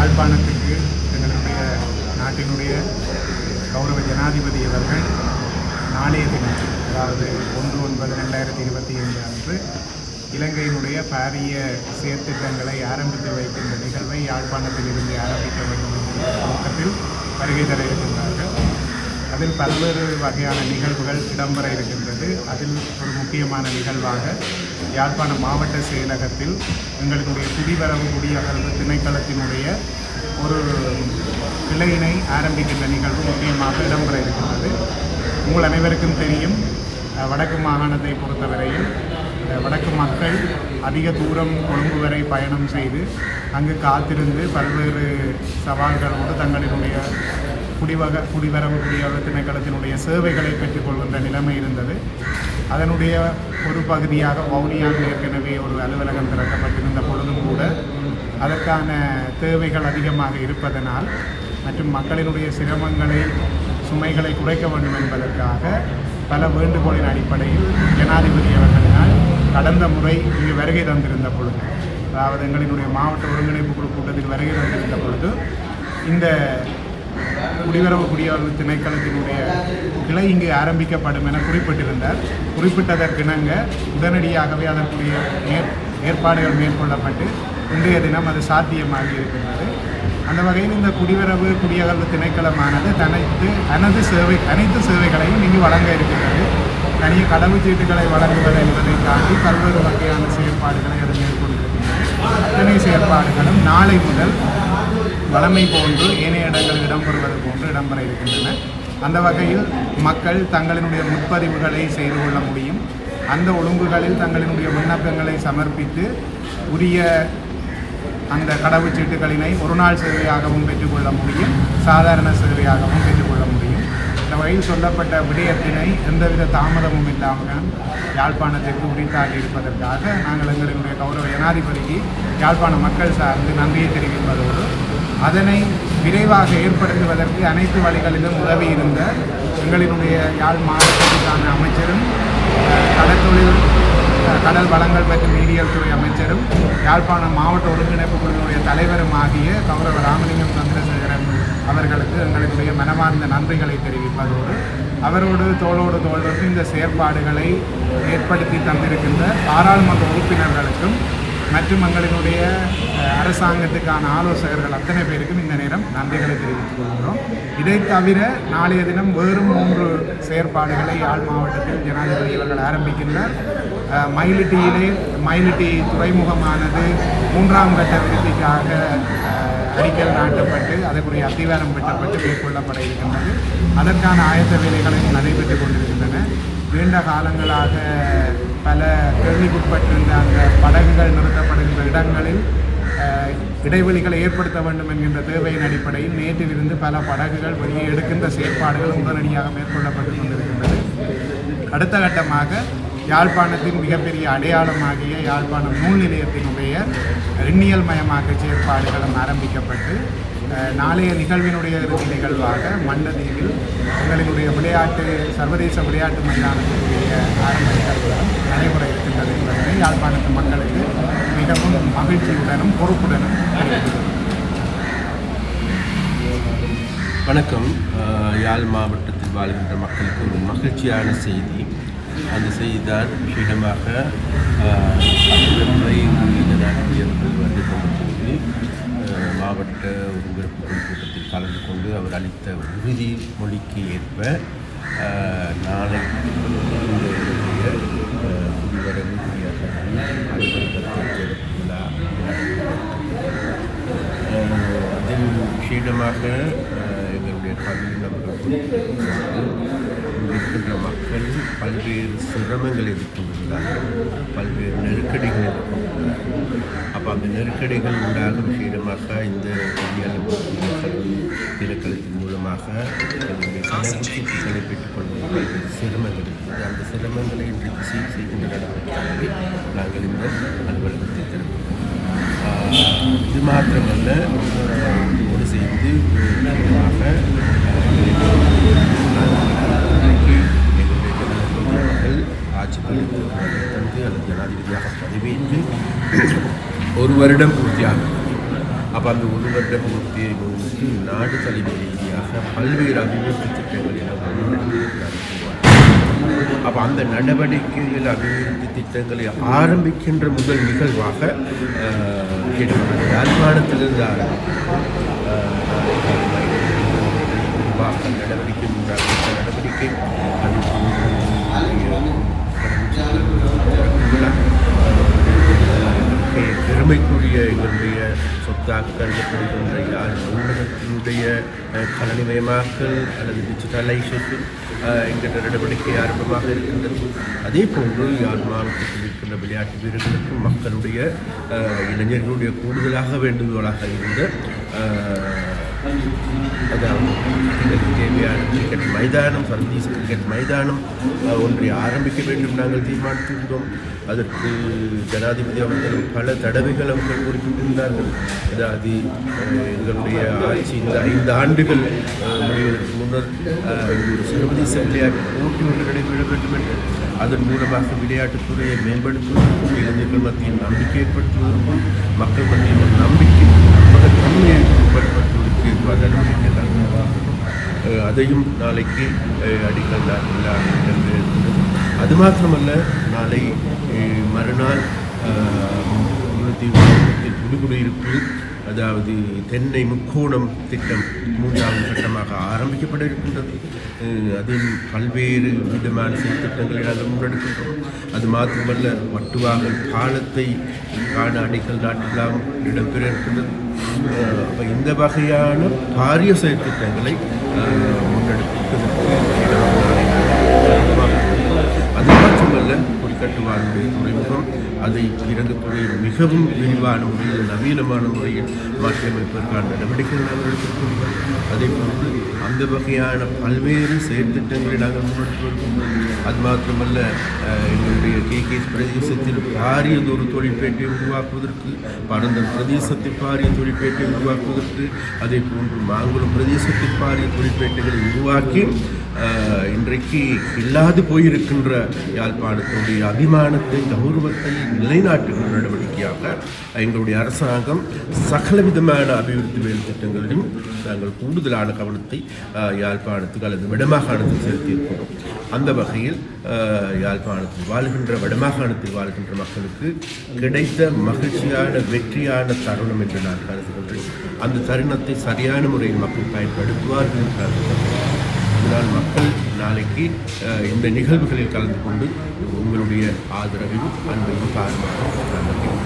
யாழ்ப்பாணத்துக்கு எங்களுடைய நாட்டினுடைய கௌரவ ஜனாதிபதி அவர்கள் நாளைய தினம் அதாவது ஒன்று ஒன்பது ரெண்டாயிரத்தி இருபத்தி ஐந்து அன்று இலங்கையினுடைய பாரிய செயற்திட்டங்களை ஆரம்பித்து வைக்கின்ற நிகழ்வை யாழ்ப்பாணத்தில் இருந்து ஆரம்பிக்க வேண்டும் என்ற நோக்கத்தில் வருகை தர இருக்கின்றார்கள். அதில் பல்வேறு வகையான நிகழ்வுகள் இடம்பெற இருக்கின்றது. அதில் ஒரு முக்கியமான நிகழ்வாக யாழ்ப்பாண மாவட்ட செயலகத்தில் எங்களுடைய குடிவரவு குடியகர்வு திணைக்களத்தினுடைய ஒரு கிளையினை ஆரம்பிக்கின்ற நிகழ்வு முக்கியமாக இடம்பெற இருக்கின்றது உங்கள் அனைவருக்கும் தெரியும் வடக்கு மாகாணத்தை பொறுத்தவரையில் வடக்கு மக்கள் அதிக தூரம் கொழும்பு வரை பயணம் செய்து அங்கு காத்திருந்து பல்வேறு சவால்களோடு தங்களினுடைய குடிவக குடிவரவு குடியரவு திணைக்களத்தினுடைய சேவைகளை பெற்றுக்கொள்கின்ற நிலைமை இருந்தது. அதனுடைய ஒரு பகுதியாக வவுனியாக ஏற்கனவே ஒரு அலுவலகம் திறக்கப்பட்டிருந்த பொழுதும் கூட அதற்கான தேவைகள் அதிகமாக இருப்பதனால் மற்றும் மக்களினுடைய சிரமங்களை சுமைகளை குறைக்க வேண்டும் என்பதற்காக பல வேண்டுகோளின் அடிப்படையில் ஜனாதிபதி அவர்களினால் கடந்த முறை இங்கு வருகை தந்திருந்த பொழுது அதாவது எங்களினுடைய மாவட்ட ஒருங்கிணைப்பு குழு கூட்டத்தில் வருகை தந்திருந்த பொழுது இந்த குடிவரவு குடியரவு திணைக்களத்தினுடைய கிளை இங்கு ஆரம்பிக்கப்படும் என குறிப்பிட்டிருந்தார். குறிப்பிட்டதற்கிணங்க உடனடியாகவே அதற்குரிய ஏற் ஏற்பாடுகள் மேற்கொள்ளப்பட்டு இன்றைய தினம் அது சாத்தியமாகி இருக்கின்றது. அந்த வகையில் இந்த குடிவரவு குடியகல்வு திணைக்களமானது தனது தனது சேவை அனைத்து சேவைகளையும் இங்கு வழங்க இருக்கின்றது. தனிய கடவுச்சீட்டுகளை வழங்குவது என்பதை தாண்டி பல்வேறு வகையான செயற்பாடுகளை அது மேற்கொண்டிருக்கின்றது. அத்தனை செயற்பாடுகளும் நாளை முதல் வளமை போன்று ஏனைய இடங்களில் இடம்பெறுவது போன்று இடம்பெற இருக்கின்றன. அந்த வகையில் மக்கள் தங்களினுடைய முன்பதிவுகளை செய்து கொள்ள முடியும். அந்த ஒழுங்குகளில் தங்களினுடைய விண்ணப்பங்களை சமர்ப்பித்து உரிய அந்த கடவுச்சீட்டுகளினை ஒரு நாள் சேவையாகவும் பெற்றுக்கொள்ள முடியும். சாதாரண சேவையாகவும் பெற்றுக்கொள்ள முடியும். இந்த வகையில் சொல்லப்பட்ட விடயத்தினை எந்தவித தாமதமும் இல்லாமல் யாழ்ப்பாணத்திற்கு உரித்தாகி இருப்பதற்காக நாங்கள் எங்களுடைய கௌரவ ஜனாதிபதிக்கு யாழ்ப்பாண மக்கள் சார்ந்து நன்றியை தெரிவிப்பதோடு அதனை விரைவாக ஏற்படுத்துவதற்கு அனைத்து வழிகளிலும் உதவி இருந்த எங்களினுடைய யாழ் மாவட்டத்திற்கான அமைச்சரும் கடற்தொழில் கடல் வளங்கள் மற்றும் நீரியல் துறை அமைச்சரும் யாழ்ப்பாணம் மாவட்ட ஒருங்கிணைப்பு குழுவினுடைய தலைவரும் ஆகிய கௌரவ ராமலிங்கம் சந்திரசேகரன் அவர்களுக்கு எங்களுடைய மனமார்ந்த நன்றிகளை தெரிவிப்பதோடு அவரோடு தோளோடு தோளோடு இந்த செயற்பாடுகளை ஏற்படுத்தி தந்திருக்கின்ற பாராளுமன்ற உறுப்பினர்களுக்கும் மற்றும் எங்களினுடைய அரசாங்கத்துக்கான ஆலோசகர்கள் அத்தனை பேருக்கும் இந்த நேரம் நன்றிகளை தெரிவித்துக் கொள்கிறோம். இதை தவிர நாளைய தினம் வேறு மூன்று செயற்பாடுகளை யாழ் மாவட்டத்தில் ஜனாதிபதி அவர்கள் ஆரம்பிக்கின்றார். மயிலிட்டியிலே மயிலிட்டி துறைமுகமானது மூன்றாம் கட்ட விருத்திக்காக அடிக்கல் நாட்டப்பட்டு அதற்குரிய அத்திவாரம் பெற்றப்பட்டு மேற்கொள்ளப்பட இருக்கின்றது. அதற்கான ஆயத்த வேலைகளும் நடைபெற்றுக் கொண்டிருக்கின்றன. நீண்ட காலங்களாக பல கேள்விக்குட்பட்டிருந்த அந்த படகுகள் நிறுத்தப்படுகின்ற இடங்களில் இடைவெளிகளை ஏற்படுத்த வேண்டும் என்கின்ற தேவையின் அடிப்படையில் நேற்றிலிருந்து பல படகுகள் வெளியே எடுக்கின்ற செயற்பாடுகள் உடனடியாக மேற்கொள்ளப்பட்டு கொண்டிருக்கின்றது. அடுத்த கட்டமாக யாழ்ப்பாணத்தின் மிகப்பெரிய அடையாளமாகிய யாழ்ப்பாணம் நூல் நிலையத்தினுடைய எண்ணியல் மயமாக்க செயற்பாடுகளும் ஆரம்பிக்கப்பட்டு நாளைய நிகழ்வினுடைய இறுதி நிகழ்வாக மண்டதீவில் எங்களினுடைய விளையாட்டு சர்வதேச விளையாட்டு மைதானத்தினுடைய ஆரம்ப நிகழ்வுகளும் நடைமுறை இருக்கின்றது என்பதனை யாழ்ப்பாணத்து மக்களுக்கு மிகவும் மகிழ்ச்சியுடனும் பொறுப்புடனும் வணக்கம். யாழ் மாவட்டத்தில் வாழ்கின்ற மக்களுக்கு ஒரு மகிழ்ச்சியான செய்தி. அந்த செய்தி தான் விஷயமாக முறை வந்து கொண்டிருக்கிறது. மாவட்ட ஒருங்கிணைப்பு கூட்டத்தில் கலந்து கொண்டு அவர் அளித்த உறுதிமொழிக்கு ஏற்ப நாளை குடிவரவு விழா அதில் விஷயமாக எங்களுடைய கல்வி நபர்கள் இருக்கின்ற மக்கள் பல்வேறு சிரமங்கள் எதிர்கொண்டுள்ளார்கள் பல்வேறு நெருக்கடிகள் எதிர்கொண்டுள்ளார்கள் அப்போ அந்த நெருக்கடிகள் உண்டாகும் விஷயமாக இந்த கல்வியாளர் கல்வி திணைக்களத்தின் மூலமாக கடைபிடித்துக் கடற்சீட்டுகளை சிரமங்கள் இருக்கிறது அந்த சிரமங்களை இன்றைக்கு சீர் செய்கின்ற நடவடிக்கைகளை நாங்கள் இந்த அலுவலகத்தை திறப்போம் இது மாத்திரமல்ல ஆஹ் இதோடு சேர்ந்து முக்கியமாக இன்றைக்கு எங்களுடைய ஜனாதிபதி ஆட்சி தந்து அல்லது ஜனாதிபதியாக பதவியேற்று ஒரு வருடம் பூர்த்தியாகும். அப்போ அந்த ஒரு வருட பூர்த்தியை முன்னிட்டு நாடு தலைமை ரீதியாக பல்வேறு அபிவிருத்தி திட்டங்களை அப்போ அந்த நடவடிக்கைகள் அபிவிருத்தி திட்டங்களை ஆரம்பிக்கின்ற முதல் நிகழ்வாக அஹ், யாழ்ப்பாணத்திலிருந்து ஆரம்பிக்கும் நடவடிக்கை நடவடிக்கை அது பெருமைக்குரிய எங்களுடைய சொத்தாக்கள் கருதப்படுகின்ற யாழ் ஊடகத்தினுடைய அஹ், கணனிமயமாக்கல் அல்லது டிஜிட்டலைசேஷன் என்கின்ற நடவடிக்கை ஆரம்பமாக இருக்கின்றது. அதே போன்று யாழ் மாவட்டத்தில் இருக்கின்ற விளையாட்டு வீரர்களுக்கும் மக்களுடைய இளைஞர்களுடைய கூடுதலாக வேண்டுகோளாக இருந்த அதாவது இதற்கு தேவையான கிரிக்கெட் மைதானம் சர்வதேச கிரிக்கெட் மைதானம் ஒன்றை ஆரம்பிக்க வேண்டும் நாங்கள் தீர்மானித்திருந்தோம். அதற்கு ஜனாதிபதி அவர்கள் பல தடவைகள் அவர்கள் குறிப்பிட்டிருந்தார்கள். அதாவது எங்களுடைய ஆட்சி இந்த ஐந்து ஆண்டுகள் முடிவதற்கு முன்னர் ஒரு சர்வதேச விளையாட்டு போட்டி ஒன்று நடைபெற வேண்டும் என்று அதன் மூலமாக விளையாட்டுத்துறையை மேம்படுத்துவதற்கும் இளைஞர்கள் மத்தியில் நம்பிக்கை ஏற்படுத்துவதற்கும் மக்கள் மத்தியில் ஒரு நம்பிக்கை நம்பகத்தன்மையை ஏற்படுத்துவதற்கு பல நடவடிக்கைகள் அஹ் அதையும் நாளைக்கு அடிக்கல் நாட்டில் என்று அது மாத்திரமல்ல நாளை மறுநாள் முன்னூற்றி அதாவது தென்னை முக்கோணம் திட்டம் மூன்றாவது கட்டமாக ஆரம்பிக்கப்பட இருக்கின்றது அதில் பல்வேறு விதமான திட்டங்களை நாங்கள் முன்னெடுக்கின்றோம். அது மாத்திரமல்ல வட்டுவாக பாலத்தை காண அடிக்கல் நாட்டெல்லாம் இடம்பெற இருக்கின்றது அப்போ இந்த வகையான பாரிய செயற்திட்டங்களை முன்னெடுப்பதற்கு அது மட்டுமல்ல குறிக்கட்டுவானுடைய துறைமுகம் அதை இறங்குத்துறை மிகவும் விரிவான முறையில் நவீனமான முறையில் மாற்றியமைப்பதற்கான நடவடிக்கைகள் நாங்கள் எடுத்திருக்கின்றோம் அதே போன்று அந்த வகையான பல்வேறு செயற்திட்டங்களை நாங்கள் முன்னெடுத்து வருகின்றோம் அது மாத்திரமல்ல எங்களுடைய கே. கே. பிரதேசத்தில் பாரியதொரு தொழிற்பேட்டை உருவாக்குவதற்கு பரந்த பிரதேசத்தில் பாரிய தொழிற்பேட்டை உருவாக்குவதற்கு அதே போன்று மாங்குளம் பிரதேசத்தில் பாரிய தொழிற்பேட்டைகளை உருவாக்கி இன்றைக்கு இல்லாது போயிருக்கின்ற யாழ்ப்பாணத்தினுடைய அபிமானத்தை கௌரவத்தை நிலைநாட்டுகிற நடவடிக்கையாக எங்களுடைய அரசாங்கம் சகலவிதமான அபிவிருத்தி வேலை திட்டங்களிலும் நாங்கள் கூடுதலான கவனத்தை யாழ்ப்பாணத்துக்கு அல்லது வடமாகாணத்தில் செலுத்தியிருக்கிறோம். அந்த வகையில் யாழ்ப்பாணத்தில் வாழ்கின்ற வடமாகாணத்தில் வாழ்கின்ற மக்களுக்கு கிடைத்த மகிழ்ச்சியான வெற்றியான தருணம் என்று நான் கருதுகின்றேன் அந்த தருணத்தை சரியான முறையில் மக்கள் பயன்படுத்துவார்கள் என்று நான் மக்கள் நாளைக்கு இந்த நிகழ்வுகளில் கலந்து கொண்டு உங்களுடைய ஆதரவையும் அன்பையும் காரணமாக